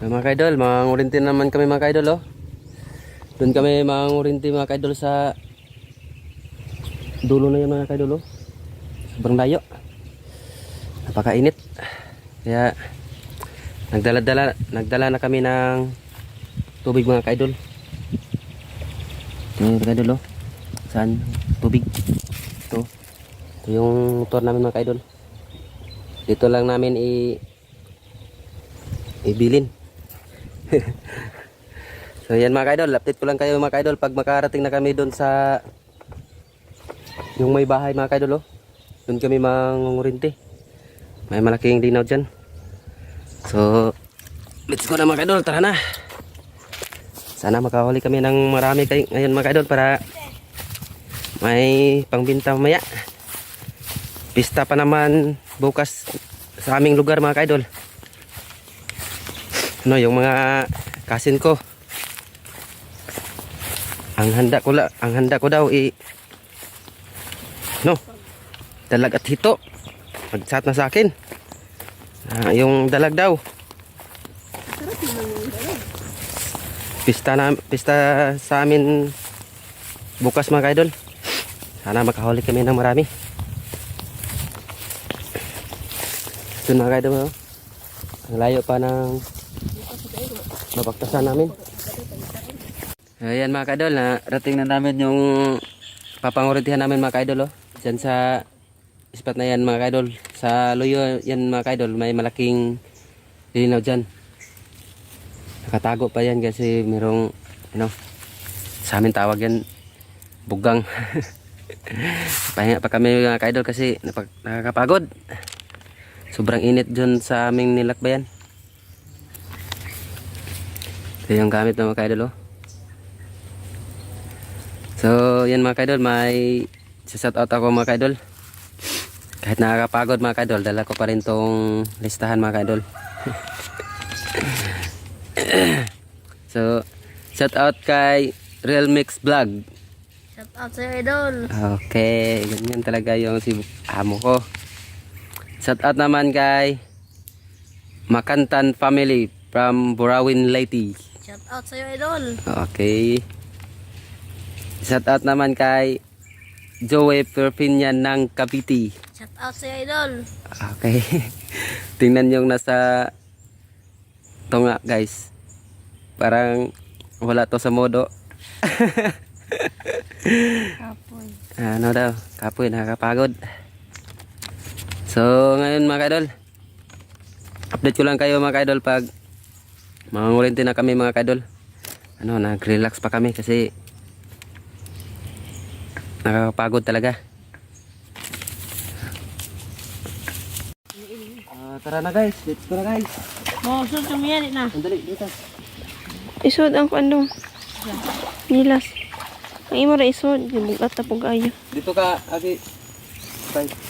Ah, mga kaidol, mangurinti naman kami mga kaidol oh. Doon kami mangurinti mga kaidol sa dulo na yan mga kaidol oh. Sobrang layo. Napakainit. Kaya nagdala-dala nagdala na kami ng tubig mga kaidol. Ito mga kaidol oh. Saan? Tubig. Ito. Ito yung motor namin mga kaidol. Dito lang namin i ibilin. so yan mga kaidol, update ko lang kayo mga kaidol pag makarating na kami doon sa yung may bahay mga kaidol oh. Doon kami mangungurinti. May malaking linaw dyan. So, let's go na mga kaidol, tara na. Sana makahuli kami ng marami kay ngayon mga kaidol para may pangbinta mamaya. Pista pa naman bukas sa aming lugar mga kaidol. Ano yung mga kasin ko. Ang handa ko la, ang handa ko daw i no. Dalag at hito. Magsat na sa akin. Ah, yung dalag daw. Pista na pista sa amin bukas mga kaidol. Sana makahuli kami ng marami. Ito na kaidol. oh. Ang layo pa ng mabaktasan namin. Ayan mga kaidol, na rating na namin yung papanguritihan namin mga kaidol. Oh. Diyan sa spot na yan mga kaidol. Sa luyo yan mga kaidol, may malaking linaw dyan. Nakatago pa yan kasi merong, ano, sa amin tawag yan, bugang. Pahinga pa kami mga kaidol kasi nakakapagod. Sobrang init dyan sa aming nilakbayan. Ito yung gamit ng mga kaidol oh. So, yan mga kaidol, may sasat out ako mga kaidol. Kahit nakakapagod mga kaidol, dala ko pa rin tong listahan mga kaidol. so, shout out kay Real Mix Vlog. Shout out sa'yo, idol. Okay, ganyan talaga yung si amo ko. Shout out naman kay Makantan Family from Burawin Leyte. Shout out sa'yo, idol. Okay. Shout out naman kay Joey Perpinian ng Cavite. Shout out sa'yo, idol. Okay. Tingnan yung nasa tunga guys. Parang wala to sa modo. Kapoy. Ano daw, kapoy, nakakapagod. So, ngayon mga kaidol, update ko lang kayo mga kaidol pag mangungulinti na kami mga kaidol. Ano, nag-relax pa kami kasi nakakapagod talaga. Ah, tara na guys, let's go na guys. Mo, sus, tumiyari na. Sandali, dito. Isod ang kandong. Nilas. Ang imo ra isod, gibugat ta pug ayo. Dito ka, agi. Bye.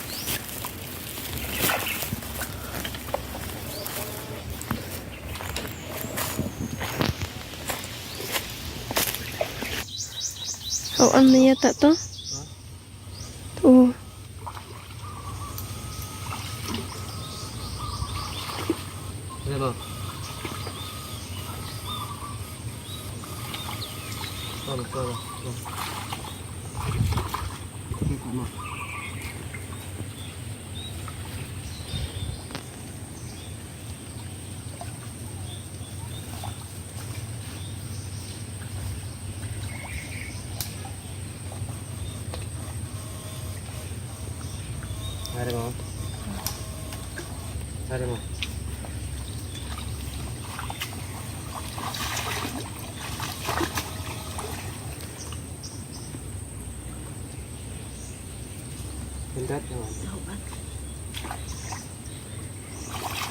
Oh, ano yata to? Oo. Ano mo? Tama, tama. Tama. Hari mo. Hari mo. Pindot naman. Dako to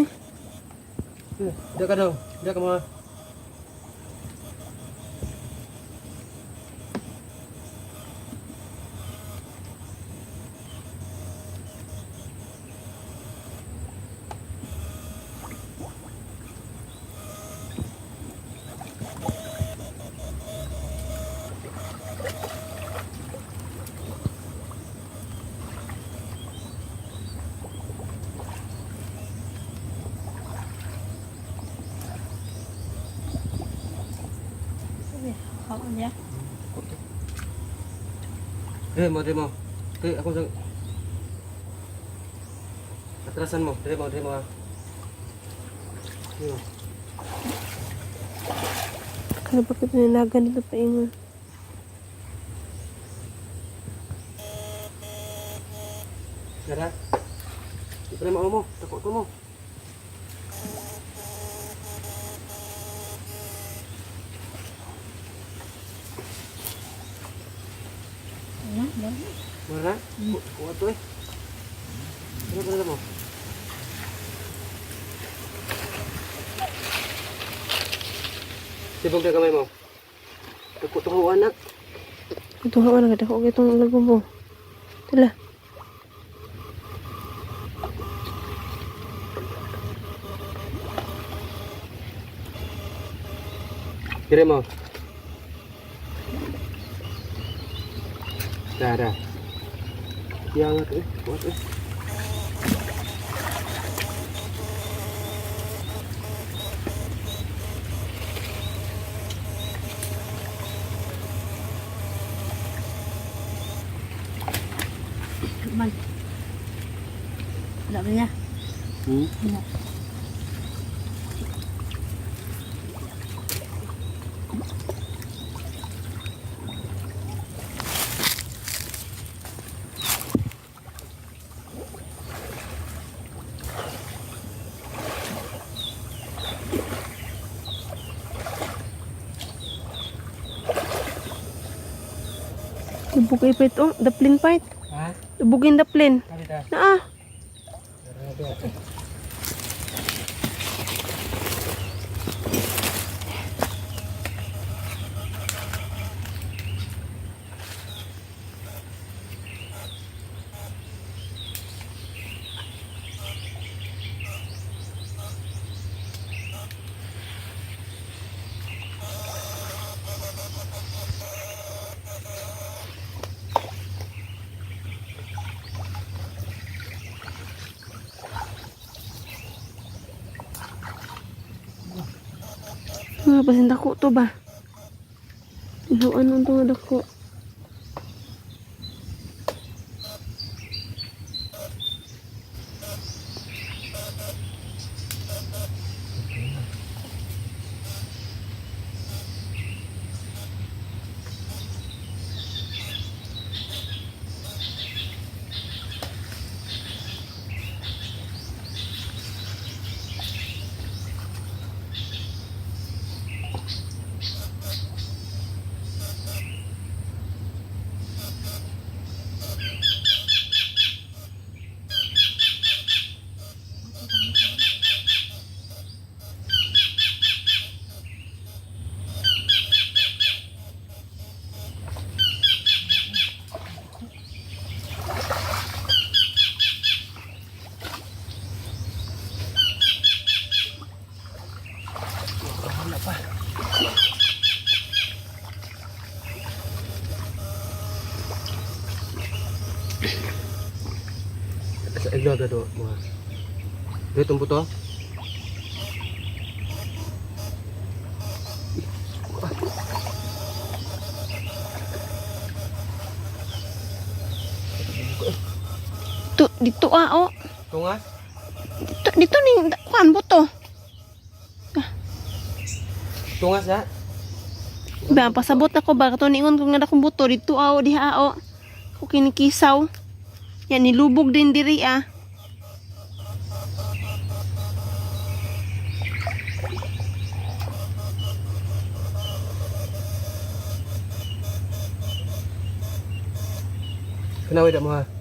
eh. Dia ka daw. Dia ka mga. Ako niya. Dire mo, dire mo. Dire ako sa Atrasan mo, dire mo, dire mo. ah. Dire mo. Kaya bakit nalagan dito pa ingon? Dara. Di pa mo mo, takot ko mo. Kuha to eh. Ano ba mo? Sibog na kamay mo. Ko anak. Ito nga na dako itong lago mo. Tala. Dire mo. Dara. Yangat eh. Kuat eh. Man. Wala ba niya? Hmm? Ibugay pa ito. Daplin pa ito. Ha? Ibugin daplin. Kali dah. Naa. Nga ba dako to ba? Ano ano to nga dako? Sa iglo agad do mga. Dito ang buto. To, dito ah oh. Tungas. Dito, dito ni kuan buto. Tungas ya. Ba pasabot ako ba kato ningon kung nga akong buto dito ah oh, diha ah oh. Ko kinikisaw. Yan nilubog din diri ah. Kenawid mo ha.